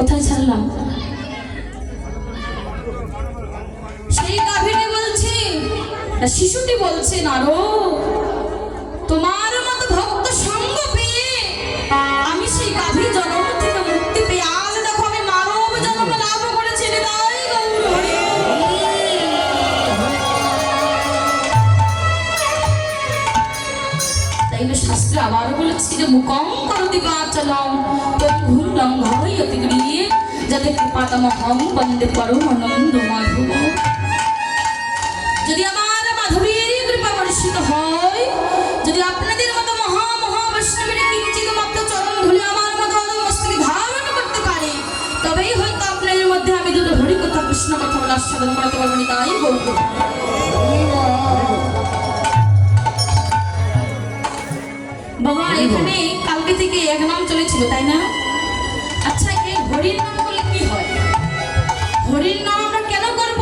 কোথায় ছাড়লাম? সেই গাভীরে বলছে শিশুটি বলছে নারো না শাস্ত্রে আবারও বলেছি যে মুকম করতি বাচলম পঙ্গুম লঙ্ঘয় অতি গৃহে যাতে কৃপাতমহম বন্দে পরম আনন্দ মাধব যদি আমার মাধবীর কৃপা বর্ষিত হয় যদি আপনাদের মতো মহা মহা বৈষ্ণবের কিঞ্চিত মাত্র চরণ ধুলে আমার মতো মস্তকে ধারণ করতে পারে তবেই হয়তো আপনাদের মধ্যে আমি দুটো হরি কথা কৃষ্ণ কথা বলে আস্বাদন করাতে পারবেন তাই বলব বাবা, এখানে কালকে থেকে এক নাম চলেছিল, তাই না? আচ্ছা এই হরির নাম করলে কি হয়? হরির নাম আমরা কেন করব?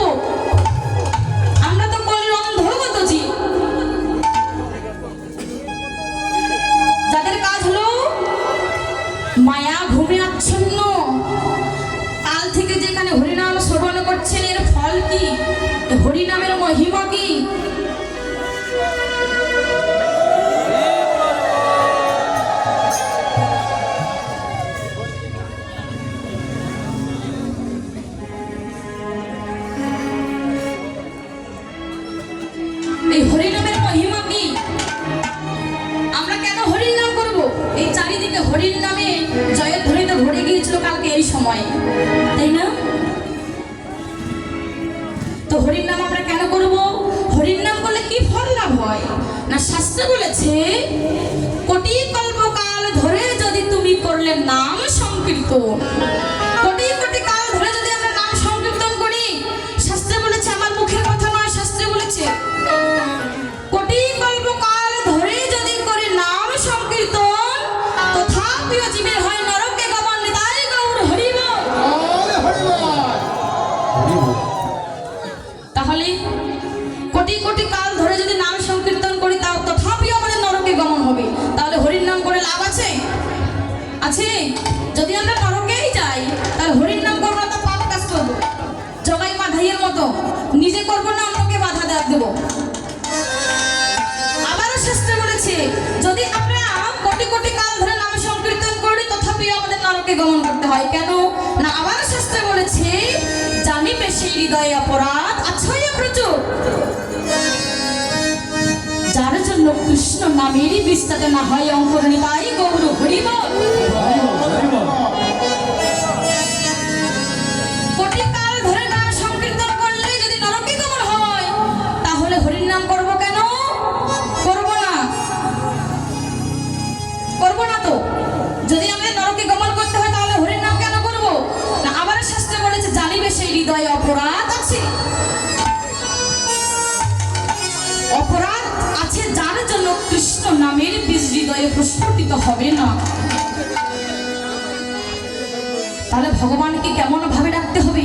আমরা তো করলে অন্ধগত জীব যাদের কাজ হলো মায়া, ঘুমে আচ্ছন্ন। কাল থেকে যেখানে হরিনাম শ্রবণ করছেন, এর ফল কি? হরিনামের মহিমা কি? না শাস্ত্র বলেছে কোটি কল্পকাল ধরে যদি তুমি করলে নাম সংকীর্তন। আছে যদি আমরা নরকেই যাই তাহলে হরির নাম করব না পাপ কাজ করব। জগাই মাধাইয়ের মতো, নিজে করব না, অন্যকে বাধা দেওয়া দেবো। আবারও শাস্ত্রে বলেছে, যদি আমরা কোটি কোটি কাল ধরে নাম সংকীর্তন করি তথাপিও আমাদের নরকে গমন করতে হয়। কেন? না, আবারও শাস্ত্রে বলেছে, জানিবে সেই হৃদয়ে অপরাধ। আছয় প্রচুর কৃষ্ণ নামেরই বিস্তারে না হয় অঙ্কুরণী তাই গৌর হরিব। তাহলে নাম কেন? না। না তো। যদি নরকে করতে হয়, তাহলে নাম কেন না বলেছে, জানিবে হৃদয়ে অপরাধ আছে। কৃষ্ণ নামের বীজ হৃদয়ে প্রস্ফুটিত হবে না। তাহলে ভগবানকে কেমন ভাবে ডাকতে হবে?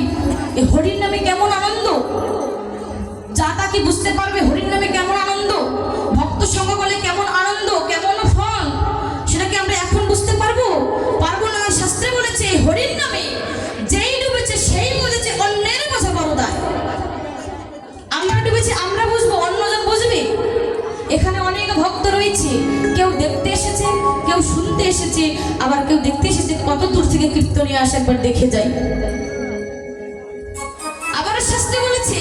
এই হরির নামে কেমন আনন্দ? যা তা কি বুঝতে পারবে, হরির নামে কেমন আনন্দ? শুনতে এসেছি, আবার কেউ দেখতে এসেছে, কত দূর থেকে কীর্তনীয় আসে একবার দেখে যাই। আবার শাস্তি বলেছে